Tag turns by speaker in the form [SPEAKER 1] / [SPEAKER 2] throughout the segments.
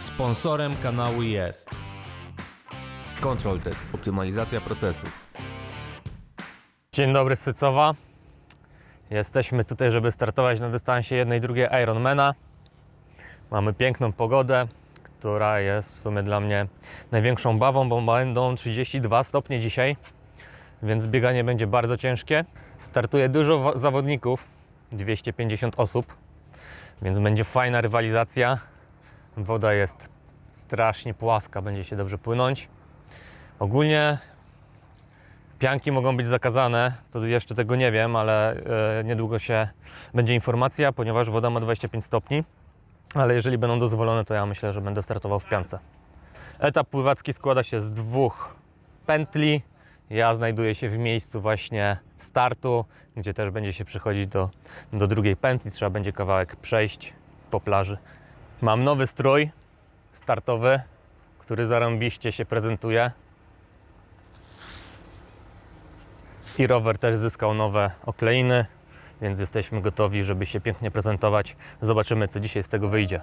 [SPEAKER 1] Sponsorem kanału jest Controltech, optymalizacja procesów.
[SPEAKER 2] Dzień dobry Sycowa. Jesteśmy tutaj, żeby startować na dystansie jednej drugiej Ironmana. Mamy piękną pogodę, która jest w sumie dla mnie największą bawą, bo będą 32 stopnie dzisiaj, więc bieganie będzie bardzo ciężkie. Startuje dużo zawodników, 250 osób, więc będzie fajna rywalizacja. Woda jest strasznie płaska, będzie się dobrze płynąć. Ogólnie Pianki mogą być zakazane, to jeszcze tego nie wiem, ale e, niedługo się będzie informacja, ponieważ woda ma 25 stopni. Ale jeżeli będą dozwolone, to ja myślę, że będę startował w piance. Etap pływacki składa się z dwóch pętli. Ja znajduję się w miejscu właśnie startu, gdzie też będzie się przechodzić do, do drugiej pętli. Trzeba będzie kawałek przejść po plaży. Mam nowy strój startowy, który zarąbiście się prezentuje. I rower też zyskał nowe okleiny, więc jesteśmy gotowi, żeby się pięknie prezentować. Zobaczymy, co dzisiaj z tego wyjdzie.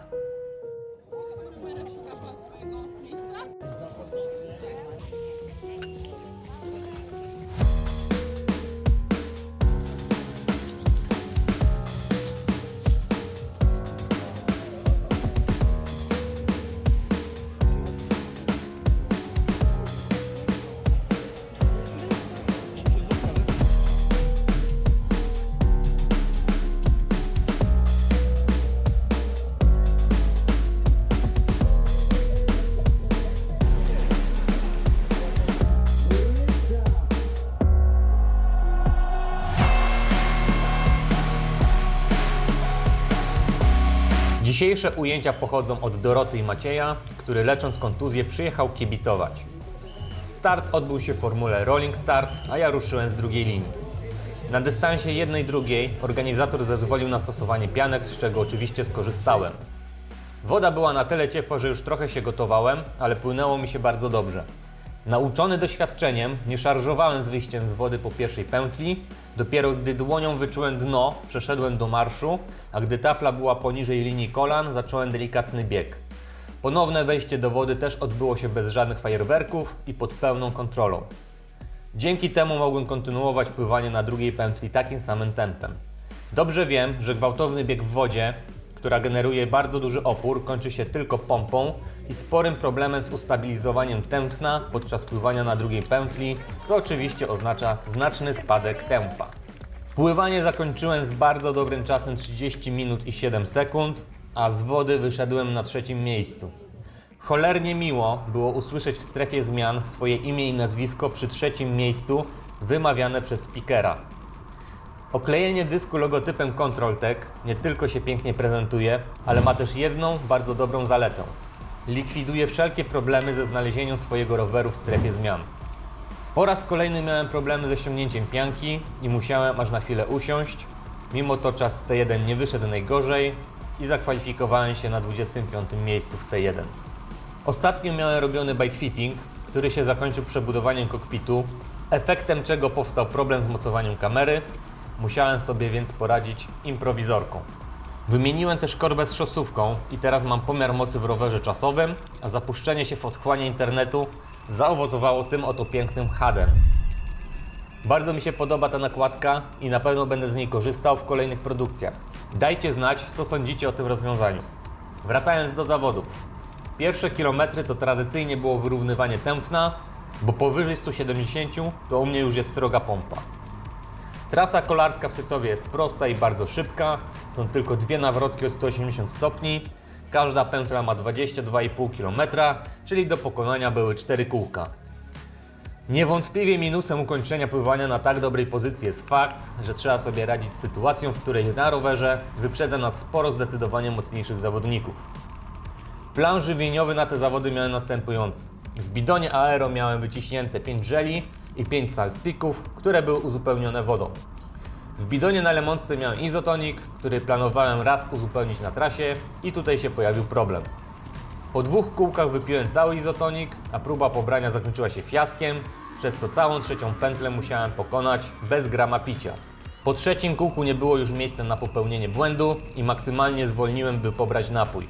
[SPEAKER 2] Dzisiejsze ujęcia pochodzą od Doroty i Macieja, który lecząc kontuzję przyjechał kibicować. Start odbył się w formule Rolling Start, a ja ruszyłem z drugiej linii. Na dystansie jednej drugiej organizator zezwolił na stosowanie pianek, z czego oczywiście skorzystałem. Woda była na tyle ciepła, że już trochę się gotowałem, ale płynęło mi się bardzo dobrze. Nauczony doświadczeniem, nie szarżowałem z wyjściem z wody po pierwszej pętli. Dopiero gdy dłonią wyczułem dno, przeszedłem do marszu, a gdy tafla była poniżej linii kolan, zacząłem delikatny bieg. Ponowne wejście do wody też odbyło się bez żadnych fajerwerków i pod pełną kontrolą. Dzięki temu mogłem kontynuować pływanie na drugiej pętli takim samym tempem. Dobrze wiem, że gwałtowny bieg w wodzie, która generuje bardzo duży opór, kończy się tylko pompą i sporym problemem z ustabilizowaniem tętna podczas pływania na drugiej pętli, co oczywiście oznacza znaczny spadek tempa. Pływanie zakończyłem z bardzo dobrym czasem 30 minut i 7 sekund, a z wody wyszedłem na trzecim miejscu. Cholernie miło było usłyszeć w strefie zmian swoje imię i nazwisko przy trzecim miejscu wymawiane przez speakera. Oklejenie dysku logotypem Controltech nie tylko się pięknie prezentuje, ale ma też jedną bardzo dobrą zaletę. Likwiduje wszelkie problemy ze znalezieniem swojego roweru w strefie zmian. Po raz kolejny miałem problemy ze ściągnięciem pianki i musiałem aż na chwilę usiąść. Mimo to czas z T1 nie wyszedł najgorzej i zakwalifikowałem się na 25 miejscu w T1. Ostatnio miałem robiony bike fitting, który się zakończył przebudowaniem kokpitu, efektem czego powstał problem z mocowaniem kamery. Musiałem sobie więc poradzić improwizorką. Wymieniłem też korbę z szosówką i teraz mam pomiar mocy w rowerze czasowym, a zapuszczenie się w otchłanie internetu zaowocowało tym oto pięknym hadem. Bardzo mi się podoba ta nakładka i na pewno będę z niej korzystał w kolejnych produkcjach. Dajcie znać, co sądzicie o tym rozwiązaniu. Wracając do zawodów. Pierwsze kilometry to tradycyjnie było wyrównywanie tętna, bo powyżej 170 to u mnie już jest sroga pompa. Trasa kolarska w Sycowie jest prosta i bardzo szybka. Są tylko dwie nawrotki o 180 stopni. Każda pętla ma 22,5 km, czyli do pokonania były 4 kółka. Niewątpliwie minusem ukończenia pływania na tak dobrej pozycji jest fakt, że trzeba sobie radzić z sytuacją, w której na rowerze wyprzedza nas sporo zdecydowanie mocniejszych zawodników. Plan żywieniowy na te zawody miałem następujący. W bidonie aero miałem wyciśnięte 5 żeli i 5 salsticków, które były uzupełnione wodą. W bidonie na Lemontce miałem izotonik, który planowałem raz uzupełnić na trasie i tutaj się pojawił problem. Po dwóch kółkach wypiłem cały izotonik, a próba pobrania zakończyła się fiaskiem, przez co całą trzecią pętlę musiałem pokonać bez grama picia. Po trzecim kółku nie było już miejsca na popełnienie błędu i maksymalnie zwolniłem, by pobrać napój.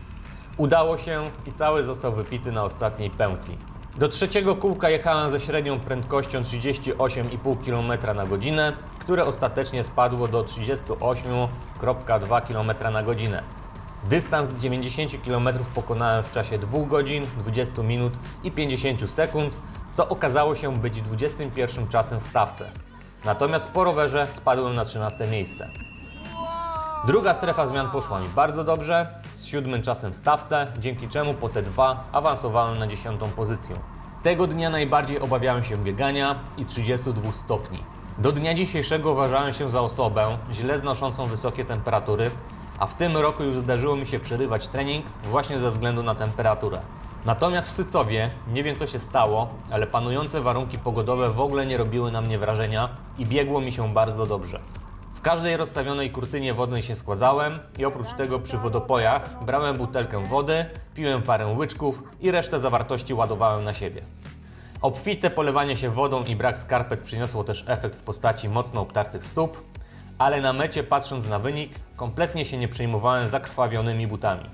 [SPEAKER 2] Udało się i cały został wypity na ostatniej pętli. Do trzeciego kółka jechałem ze średnią prędkością 38,5 km na godzinę, które ostatecznie spadło do 38,2 km na godzinę. Dystans 90 km pokonałem w czasie 2 godzin, 20 minut i 50 sekund, co okazało się być 21 czasem w stawce. Natomiast po rowerze spadłem na 13 miejsce. Druga strefa zmian poszła mi bardzo dobrze, z siódmym czasem w stawce, dzięki czemu po te dwa awansowałem na dziesiątą pozycję. Tego dnia najbardziej obawiałem się biegania i 32 stopni. Do dnia dzisiejszego uważałem się za osobę źle znoszącą wysokie temperatury, a w tym roku już zdarzyło mi się przerywać trening właśnie ze względu na temperaturę. Natomiast w Sycowie nie wiem co się stało, ale panujące warunki pogodowe w ogóle nie robiły na mnie wrażenia i biegło mi się bardzo dobrze. W każdej rozstawionej kurtynie wodnej się składzałem i oprócz tego przy wodopojach brałem butelkę wody, piłem parę łyczków i resztę zawartości ładowałem na siebie. Obfite polewanie się wodą i brak skarpet przyniosło też efekt w postaci mocno obtartych stóp, ale na mecie patrząc na wynik kompletnie się nie przejmowałem zakrwawionymi butami.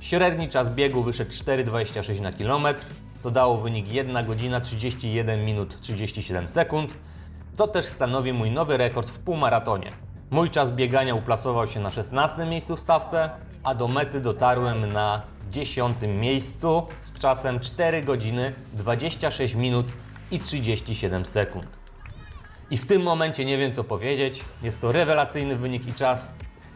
[SPEAKER 2] Średni czas biegu wyszedł 4,26 na kilometr, co dało wynik 1 godzina 31 minut 37 sekund, co też stanowi mój nowy rekord w półmaratonie. Mój czas biegania uplasował się na 16 miejscu w stawce, a do mety dotarłem na 10 miejscu z czasem 4 godziny 26 minut i 37 sekund. I w tym momencie nie wiem co powiedzieć. Jest to rewelacyjny wynik i czas.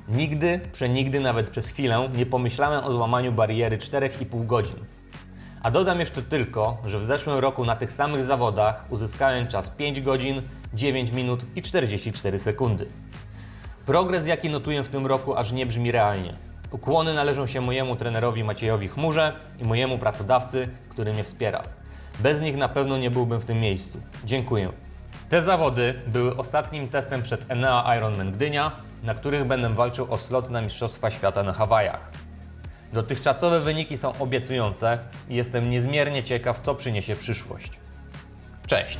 [SPEAKER 2] Nigdy, przenigdy, nawet przez chwilę nie pomyślałem o złamaniu bariery 4,5 godzin. A dodam jeszcze tylko, że w zeszłym roku na tych samych zawodach uzyskałem czas 5 godzin, 9 minut i 44 sekundy. Progres, jaki notuję w tym roku, aż nie brzmi realnie. Ukłony należą się mojemu trenerowi Maciejowi Chmurze i mojemu pracodawcy, który mnie wspiera. Bez nich na pewno nie byłbym w tym miejscu. Dziękuję. Te zawody były ostatnim testem przed Enea Ironman Gdynia, na których będę walczył o slot na Mistrzostwa Świata na Hawajach. Dotychczasowe wyniki są obiecujące i jestem niezmiernie ciekaw, co przyniesie przyszłość. Cześć!